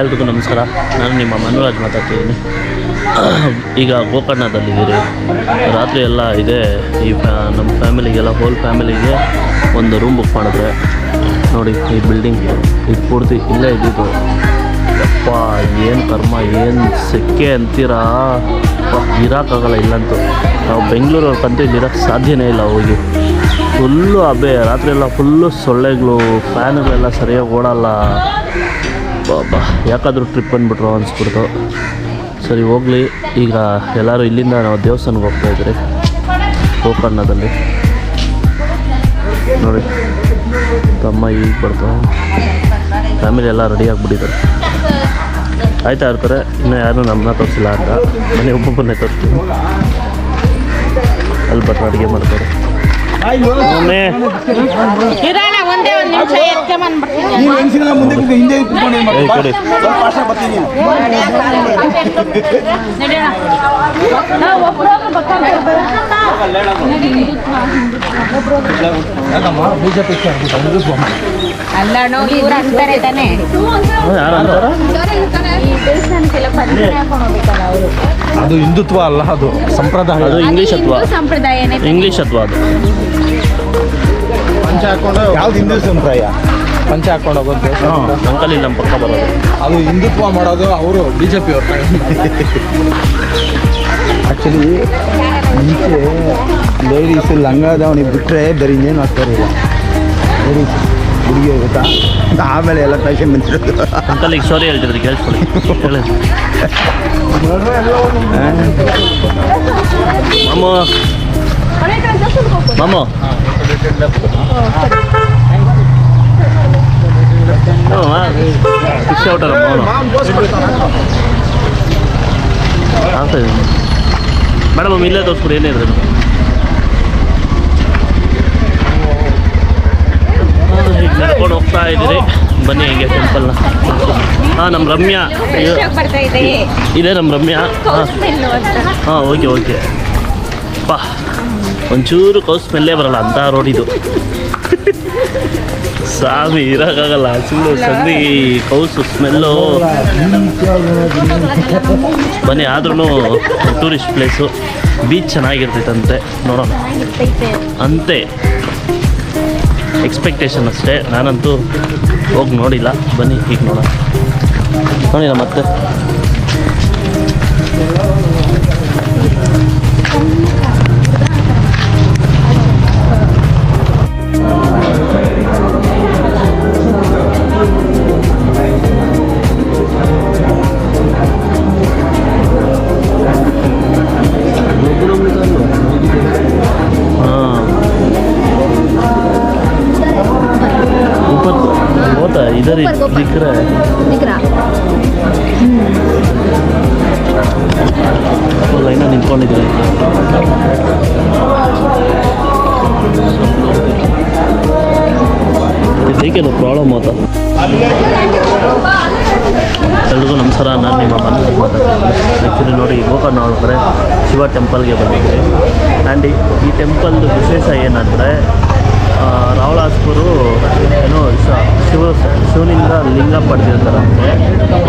ಎಲ್ರಿಗೂ ನಮಸ್ಕಾರ. ನಾನು ನಿಮ್ಮ ಮನುರಾಜ್ ಮಾತಾಡ್ತಿದ್ದೀನಿ. ಈಗ ಗೋಕರ್ಣದಲ್ಲಿದ್ದೀರಿ ರಾತ್ರಿ ಎಲ್ಲ ಇದೆ. ಈ ಫ್ಯಾ, ನಮ್ಮ ಫ್ಯಾಮಿಲಿಗೆಲ್ಲ ಹೋಲ್ ಫ್ಯಾಮಿಲಿಗೆ ಒಂದು ರೂಮ್ ಬುಕ್ ಮಾಡಿದ್ರೆ. ನೋಡಿ, ಈ ಬಿಲ್ಡಿಂಗ್ ಇದು ಪೂರ್ತಿ ಇಲ್ಲೇ ಇದ್ದಿದ್ದು. ಅಪ್ಪ ಏನು ಕರ್ಮ, ಏನು ಸೆಕೆ ಅಂತೀರಾ? ಇರೋಕ್ಕಾಗಲ್ಲ ಇಲ್ಲಂತೂ. ನಾವು ಬೆಂಗಳೂರವ್ರ ಕಂತೆ ಇರೋಕ್ಕೆ ಸಾಧ್ಯನೇ ಇಲ್ಲ ಹೋಗಿ. ಫುಲ್ಲು ಅಬ್ಬೆ ರಾತ್ರಿ ಎಲ್ಲ ಫುಲ್ಲು ಸೊಳ್ಳೆಗಳು ಫ್ಯಾನ್ಗಳೆಲ್ಲ ಸರಿಯಾಗಿ ಓಡಲ್ಲ. ಬಾಬಾ. ಯಾಕಾದರೂ ಟ್ರಿಪ್ ಬಂದುಬಿಟ್ರು ಅನಿಸ್ಬಿಡ್ತು ಸರಿ ಹೋಗಲಿ. ಈಗ ಎಲ್ಲರೂ ಇಲ್ಲಿಂದ ನಾವು ದೇವಸ್ಥಾನಕ್ಕೆ ಹೋಗ್ತಾ ಇದ್ದೀರಿ ಗೋಕರ್ಣದಲ್ಲಿ. ನೋಡಿ ತಮ್ಮ ಈಗ ಬರ್ತಾವೆ ಫ್ಯಾಮಿಲಿ ಎಲ್ಲ ರೆಡಿ ಆಗಿಬಿಟ್ಟಿದ್ದಾರೆ. ಆಯ್ತಾ ಇರ್ತಾರೆ ಇನ್ನೂ ಯಾರೂ ನಮ್ಮನ್ನ ತೋರಿಸಿಲ್ಲ ಅಂತ. ಮನೆ ಒಬ್ಬೊಬ್ಬರನ್ನೇ ತೋರಿಸ್ತೀವಿ ಅಲ್ಲಿ ಬರ್ತಾರೆ ಅಡುಗೆ ಮಾಡ್ತಾರೆ. ಹೆಂಗಸಿನ ಮುಂದೆ ಹಿಂದೆ ಕೂತ್ಕೊಂಡು ಏನ್ ಏಯ್, ಮಾಡ್ತೀರಿ? ಕೊಡಿ. ಸ್ವಲ್ಪ ಭಾಷ ಬರ್ತೀನಿ ನೀನು. ಅಲ್ಲಣ್ಣ ಇವ್ರು ಅಂತಾರೆ ತಾನೆ ಅದು ಹಿಂದುತ್ವ ಅಲ್ಲ ಅದು ಸಂಪ್ರದಾಯ ಅದು ಇಂಗ್ಲೀಷ್ ಅಥವಾ ಸಂಪ್ರದಾಯನೇ ಇಂಗ್ಲೀಷ್ ಅಥವಾ ಅದು ಪಂಚ ಹಾಕೊಂಡು ಯಾವ್ದು ಹಿಂದೂ ಸಂಪ್ರದಾಯ ಪಂಚ ಹಾಕೊಂಡು ಹೋಗೋದು ಅಂಕಲ್ ಇಲ್ಲಿ ನಮ್ಮ ಪಕ್ಕ ಬರೋದು. ಅದು ಹಿಂದುತ್ವ ಮಾಡೋದು ಅವರು ಬಿ ಜೆ ಪಿ ಅವರು. ಆ್ಯಕ್ಚುಲಿ ಮುಂಚೆ ಲೇಡೀಸ್ ಲಂಗ ದಾವಣಿ ಬಿಟ್ಟರೆ ಬೇರೆ ಇನ್ನೇನು ಇಲ್ಲ ಲೇಡೀಸ್ ಹುಡುಗಿ ಗೊತ್ತಾ? ಆಮೇಲೆ ಎಲ್ಲ ಫ್ಯಾಷನ್ ಬಂದಿರೋದು ಅಂಕಲ್ ಈಗ ಸ್ಟೋರಿ ಹೇಳ್ತಿದ್ರಿ ಕೇಳಿಸ್ಕೊಳ್ಳಿ ಹೇಳಿ. ಮಾಮು. ಫಿಶ್ ಔಟರ್ ಆಗ್ತಾ ಇದೆ. ಮೇಡಮ್ ಇಲ್ಲೇ ತೋರಿಸ್ಬಿಡಿ ಏನೇ ಇರೋದು ನಡ್ಕೊಂಡು ಹೋಗ್ತಾ ಇದ್ದೀರಿ. ಬನ್ನಿ ಹಿಂಗೆ ಟೆಂಪಲ್ನ ಹಾಂ ನಮ್ಮ ರಮ್ಯಾ. ಇದೆ ನಮ್ಮ ರಮ್ಯಾ. ಹಾಂ. ಹಾಂ ಓಕೆ ಓಕೆ. ಪಾ. ಒಂಚೂರು ಕೌಸ್ ಸ್ಮೆಲ್ಲೇ ಬರಲ್ಲ, ಅಂತ ರೋಡ್ ಇದು. ಸಾಮಿ ಇರೋಕ್ಕಾಗಲ್ಲ, ಸುಳ್ಳು, ಸಂದಿ, ಕೌಸು ಸ್ಮೆಲ್ಲು ಬನ್ನಿ ಆದ್ರೂ ಟೂರಿಸ್ಟ್ ಪ್ಲೇಸು ಬೀಚ್ ಚೆನ್ನಾಗಿರ್ತೈತಂತೆ, ನೋಡೋಣ. ಅಂತೆ. ಎಕ್ಸ್ಪೆಕ್ಟೇಷನ್ ಅಷ್ಟೇ, ನಾನಂತೂ ಹೋಗಿ ನೋಡಿಲ್ಲ. ಬನ್ನಿ ಈಗ ನೋಡೋಣ. ನೋಡಿಲ್ಲ ಮತ್ತೆ ಇದಕ್ಕೇನು ಪ್ರಾಬ್ಲಮ್ ಆತ ಎಲ್ರಿಗೂ ನಮಸ್ಕಾರ, ನಾನು ನಿಮ್ಮ ಮನೆಯಲ್ಲಿ ಮಾತಾಡ್ತೀನಿ. ಆ್ಯಕ್ಚುಲಿ ನೋಡಿ ಗೋಕರ್ಣ ಅಂದರೆ ಶಿವ ಟೆಂಪಲ್ಗೆ ಬಂದಿದ್ದೀವಿ. ಆ್ಯಂಡ್ ಈ ಟೆಂಪಲ್ದು ವಿಶೇಷ ಏನಂದರೆ ರಾವಳಾಸ್ಪುರು ಏನು ಶಿವ ಶಿವನಿಂದ ಲಿಂಗ ಪಡೆದಿರ್ತಾರಂತೆ.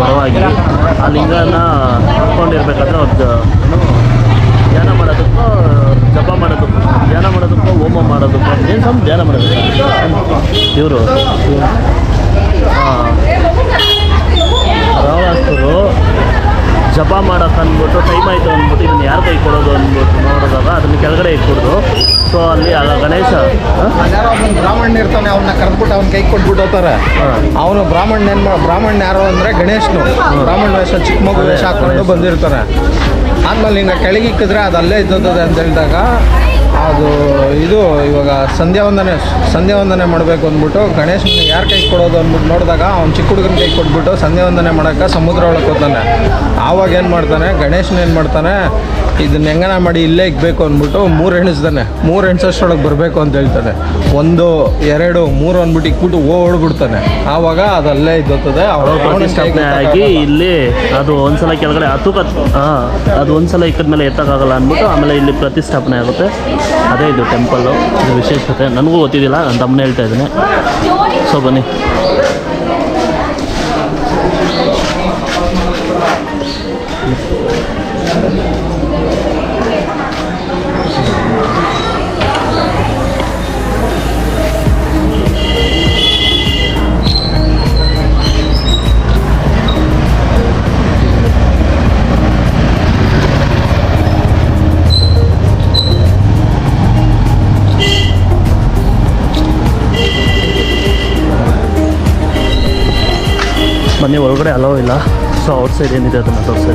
ಪರವಾಗಿ ಆ ಲಿಂಗನ ಹಾಕ್ಕೊಂಡಿರ್ಬೇಕಾದ್ರೆ ಅವ್ರು ಜ- ಏನು ಧ್ಯಾನ ಮಾಡೋದಕ್ಕೂ ಜಪ ಮಾಡೋದಕ್ಕೂ ಧ್ಯಾನ ಮಾಡೋದಕ್ಕೂ ಹೋಮ ಮಾಡೋದಕ್ಕ ಏನು ಸಮ ಧ್ಯಾನ ಮಾಡೋದಕ್ಕೆ ಇವರು ರಾವಣಾಸ್ತರು ಜಪ ಮಾಡೋಕೆ ಅಂದ್ಬಿಟ್ಟು ಟೈಮ್ ಆಯಿತು ಅಂದ್ಬಿಟ್ಟು ಇದನ್ನು ಯಾರು ಕೈ ಕೊಡೋದು ಅಂದ್ಬಿಟ್ಟು ನೋಡಿದಾಗ ಅದನ್ನು ಕೆಳಗಡೆ ಇಟ್ಬಿಡ್ದು. ಸೊ ಅಲ್ಲಿ ಆಗ ಗಣೇಶ ಆ? ಯಾರೋ ಒಬ್ಬನ್ ಬ್ರಾಹ್ಮಣ ಇರ್ತಾನೆ ಅವನ್ನ ಕರೆದ್ಬಿಟ್ಟು ಅವ್ನ ಕೈ ಕೊಟ್ಬಿಟ್ಟು ಹೋಗ್ತಾರೆ. ಹಾಂ. ಅವನು ಬ್ರಾಹ್ಮಣ ಬ್ರಾಹ್ಮಣ್ಯ ಮಾ- ಬ್ರಾಹ್ಮಣ ಯಾರು ಅಂದ್ರೆ ಗಣೇಶನು. ಬ್ರಾಹ್ಮಣ ವೇಷ ಚಿಕ್ಕ ಮಗು ವೇಷ ಹಾಕೊಂಡು ಬಂದಿರ್ತಾರೆ. ಆದ್ಮೇಲೆ ಹಿಂಗೆ ಕೆಳಗೆ ಇಕ್ಕಿದ್ರೆ ಅದು ಅಲ್ಲೇ ಇದ್ದದ ಅಂತ ಹೇಳಿದಾಗ ಅದು ಇದು ಇವಾಗ ಸಂಧ್ಯಾ ವಂದನೆ ಸಂಧ್ಯಾ ವಂದನೆ ಮಾಡಬೇಕು ಅಂದ್ಬಿಟ್ಟು ಗಣೇಶನ ಯಾರ ಕೈ ಕೊಡೋದು ಅಂದ್ಬಿಟ್ಟು ನೋಡಿದಾಗ ಅವ್ನು ಚಿಕ್ಕ ಹುಡುಗನ ಕೈ ಕೊಟ್ಬಿಟ್ಟು ಸಂಧ್ಯಾ ವಂದನೆ ಮಾಡೋಕ್ಕೆ ಸಮುದ್ರ ಒಳಗೆ ಹೋಗ್ತಾನೆ. ಆವಾಗ ಏನು ಮಾಡ್ತಾನೆ ಗಣೇಶನ ಏನು ಮಾಡ್ತಾನೆ ಇದನ್ನ ಹೆಂಗನ ಮಾಡಿ ಇಲ್ಲೇ ಇಕ್ಬೇಕು ಅಂದ್ಬಿಟ್ಟು ಮೂರು ಎಣಿಸ್ತಾನೆ. ಮೂರು ಎಣಿಸೋಷ್ಟೊಳಗೆ ಬರಬೇಕು ಅಂತ ಹೇಳ್ತಾನೆ. ಒಂದು ಎರಡು ಮೂರು ಅಂದ್ಬಿಟ್ಟು ಇಕ್ಬಿಟ್ಟು ಓಡ್ಬಿಡ್ತಾನೆ ಆವಾಗ ಅದಲ್ಲೇ ಇದ್ದದೆ ಇದ್ದೋಗ್ತದೆ ಅವ್ರ ಪ್ರತಿಷ್ಠಾಪನೆ ಆಗಿ ಇಲ್ಲಿ ಅದು ಒಂದ್ಸಲ ಕೆಳಗಡೆ ಹತ್ತು ಹಾಂ ಅದು ಒಂದ್ಸಲ ಇಕ್ಕದ್ಮೇಲೆ ಎತ್ತಕ್ಕಾಗಲ್ಲ ಅಂದ್ಬಿಟ್ಟು ಆಮೇಲೆ ಇಲ್ಲಿ ಪ್ರತಿಷ್ಠಾಪನೆ ಆಗುತ್ತೆ. ಅದೇ ಇದು ಟೆಂಪಲ್ಲು ಇದು ವಿಶೇಷತೆ. ನನಗೂ ಗೊತ್ತಿದ್ದಿಲ್ಲ ನನ್ನ ತಮ್ಮನೇ ಹೇಳ್ತಾ ಇದ್ದೀನಿ. ಸೊ ಬನ್ನಿ. ಮನೆ ಒಳಗಡೆ ಅಲೋ ಇಲ್ಲ. ಸೊ ಔಟ್ ಸೈಡ್ ಏನಿದೆ ಅದನ್ನು ತೋರಿಸಿದೆ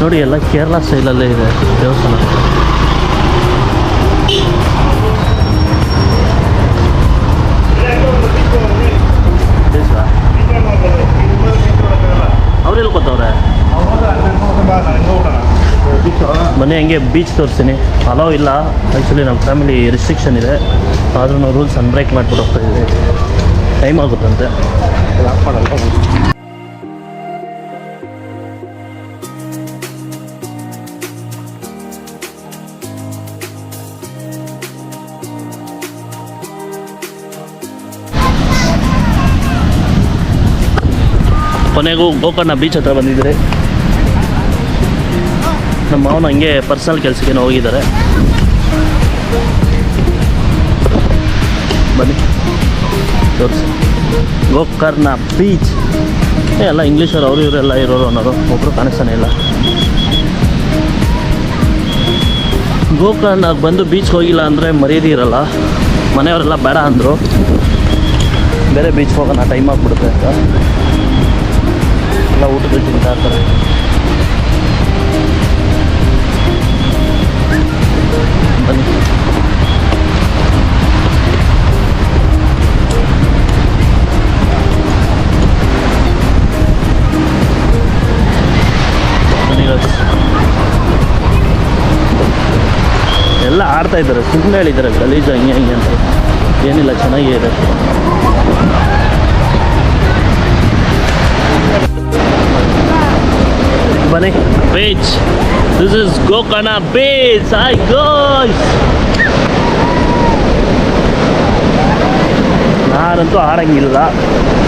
ನೋಡಿ, ಎಲ್ಲ ಕೇರಳ ಸ್ಟೈಲಲ್ಲೇ ಇದೆ ದೇವಸ್ಥಾನ. ಹಂಗೆ ಬೀಚ್ ತೋರಿಸ್ತೀನಿ. ಅಲೋ ಇಲ್ಲ. ಆ್ಯಕ್ಚುಲಿ ನಮ್ಮ ಫ್ಯಾಮಿಲಿ ರಿಸ್ಟ್ರಿಕ್ಷನ್ ಇದೆ. ಆದ್ರೂ ರೂಲ್ಸ್ ಅನ್ಬ್ರೇಕ್ ಮಾಡಿಬಿಟ್ಟು ಹೋಗ್ತಾ ಇದ್ದೀವಿ. ಟೈಮ್ ಆಗುತ್ತಂತೆ. ಕೊನೆಗೂ ಗೋಕರ್ಣ ಬೀಚ್ ಹತ್ರ ಬಂದಿದ್ದೀರಿ. ನಮ್ಮ ಮಾವನ ಹಂಗೆ ಪರ್ಸನಲ್ ಕೆಲಸಕ್ಕೆ ಹೋಗಿದ್ದಾರೆ. ಬನ್ನಿ. ತೋರಿಸಿ. ಗೋಕರ್ಣ ಬೀಚ್. ಎಲ್ಲ ಇಂಗ್ಲೀಷರು ಅವರು ಇವರೆಲ್ಲ ಇರೋರು ಅನ್ನೋರು ಒಬ್ಬರು ಕಾಣಿಸ್ತಾನೆ ಇಲ್ಲ. ಗೋಕರ್ಣ ಬಂದು ಬೀಚ್ಗೆ ಹೋಗಿಲ್ಲ ಅಂದರೆ ಮರ್ಯಾದೆ ಇರಲ್ಲ. ಮನೆಯವರೆಲ್ಲ ಬೇಡ ಅಂದರು. ಬೇರೆ ಬೀಚ್ಗೆ ಹೋಗೋಣ ಟೈಮ್ ಆಗಿಬಿಡುತ್ತೆ ಅಂತ. ಎಲ್ಲ ಊಟದ ತಿಂತಾ ಇರ್ತಾರೆ. ಆಡ್ತಾ ಇದ್ದಾರೆ. ಸುಮ್ಮನೆ ಹೇಳಿದ್ದಾರೆ, ಗಲೀಜು ಹಂಗೆ ಹಂಗೆ ಅಂತ. ಏನಿಲ್ಲ, ಚೆನ್ನಾಗೇ ಇದೆ. ಬನ್ನಿ. Beach this is Gokarna beach I goes ನಾನಂತೂ ಆಡಂಗಿಲ್ಲ.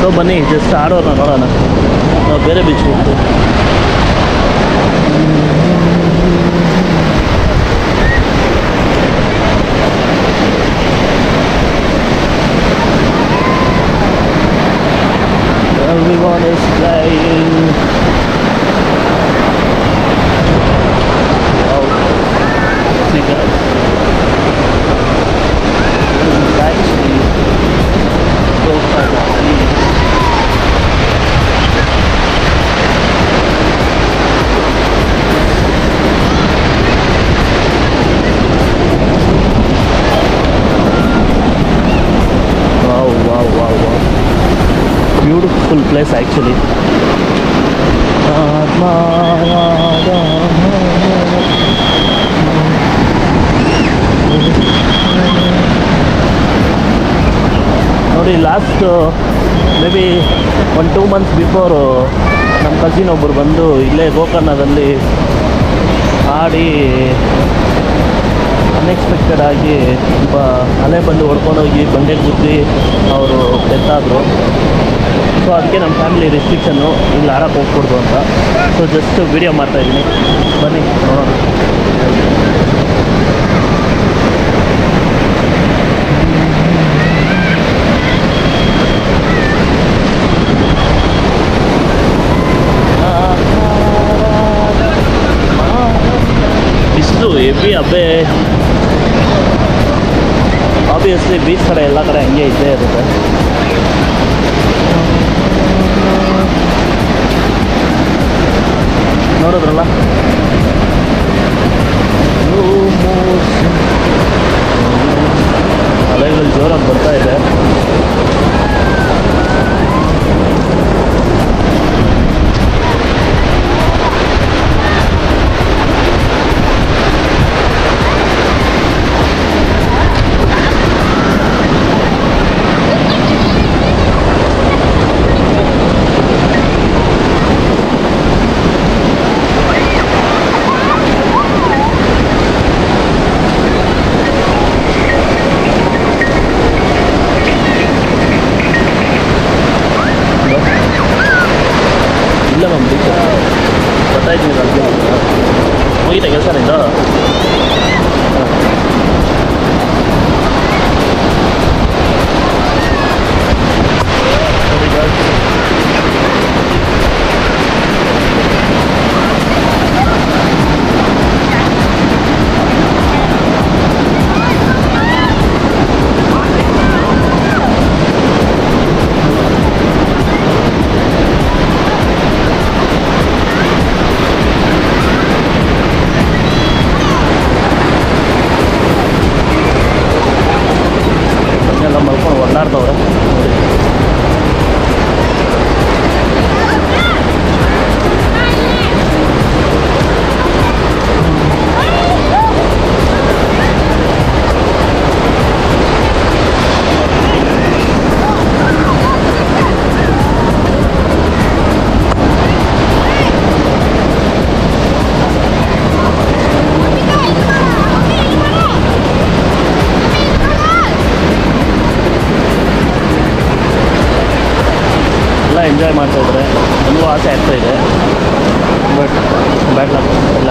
ಸೊ ಬನ್ನಿ ಜಸ್ಟ್ ಆಡೋಣ ನೋಡೋಣ. ನಾವು ಬೇರೆ ಬೀಚ್ ಹೋಗ್ತೀವಿ. Everyone is playing. Place actually. ನೋಡಿ last may be one two months before ನಮ್ಮ ಕಸಿನ್ ಒಬ್ಬರು ಬಂದು ಇಲ್ಲೇ ಗೋಕರ್ಣದಲ್ಲಿ ಆಡಿ ಅನ್ಎಕ್ಸ್ಪೆಕ್ಟೆಡ್ ಆಗಿ ತುಂಬ ಅಲೆ ಬಂದು ಹೊಡ್ಕೊಂಡೋಗಿ ಬಂಡೆ ಗುದ್ದಿ ಅವರು ಡೆತ್ತಾದರು ಸೊ ಅದಕ್ಕೆ ನಮ್ಮ ಫ್ಯಾಮಿಲಿ ರೆಸ್ಟ್ರಿಕ್ಷನ್ನು ಇಲ್ಲಿ ಆರಕ್ಕೆ ಹೋಗ್ಕೊಡ್ದು ಅಂತ. ಸೊ ಜಸ್ಟ್ ವಿಡಿಯೋ ಮಾಡ್ತಾಯಿದ್ದೀನಿ ಬನ್ನಿ, ನೋಡೋಣ. ಹೆವಿ ಹಬ್ಬೆ. ಆಬ್ವಿಯಸ್ಲಿ ಬೀಚ್ ಕಡೆ ಎಲ್ಲ ಕಡೆ ಹಂಗೆ ಇದ್ದೇ ಇರುತ್ತೆ. ನೋಡಿದ್ರಲ್ಲ? ಅಲೆಗಳು ಜೋರಾಗಿ ಬರ್ತಾ ಇದೆ.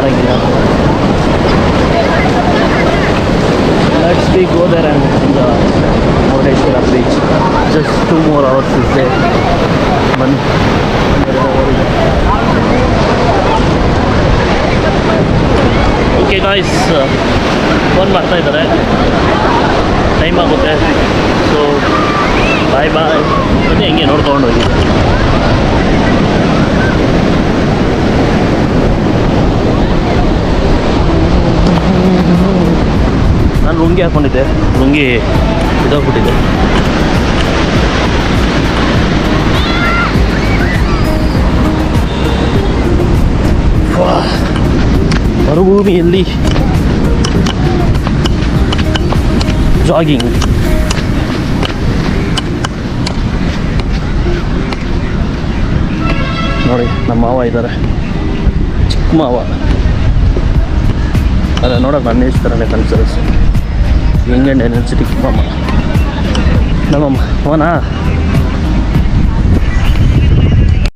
ಲಕ್ ಎಲ್ಲ ಆಡೋಂಗಿಲ್ಲ let's be go there and the Murudeshwara beach just two more hours is there ಬನ್ನಿ ಓಕೆ ಗಾಯ್ಸ್ ಫೋನ್ ಮಾಡ್ತಾ ಇದ್ದಾರೆ. ಟೈಮ್ ಆಗುತ್ತೆ. ಸೊ ಬಾಯ್ ಬಾಯ್ ಬನ್ನಿ ಹೆಂಗೆ ನೋಡ್ಕೊಂಡು ಹೋಗಿ ಲುಂಗಿ ಹಾಕೊಂಡಿದ್ದೆ ಲುಂಗಿ ಇದಾಗ್ಬಿಟ್ಟಿದೆ. ಮರುಭೂಮಿಯಲ್ಲಿ ಜಾಗಿಂಗ್. ನೋಡಿ, ನಮ್ಮ ಮಾವ ಇದ್ದಾರೆ. ಚಿಕ್ಕ ಮಾವ. ಅದೇ ನೋಡೋಕೆ ನನ್ನ ಥರನೇ ಕನ್ಸರ್ಸ್ ಹೆಂಗಂಡ್ ಎನರ್ಜೆಟಿಕ್ ಮಾಮ ನಮ್ಮಮ್ಮ ಅವನಾ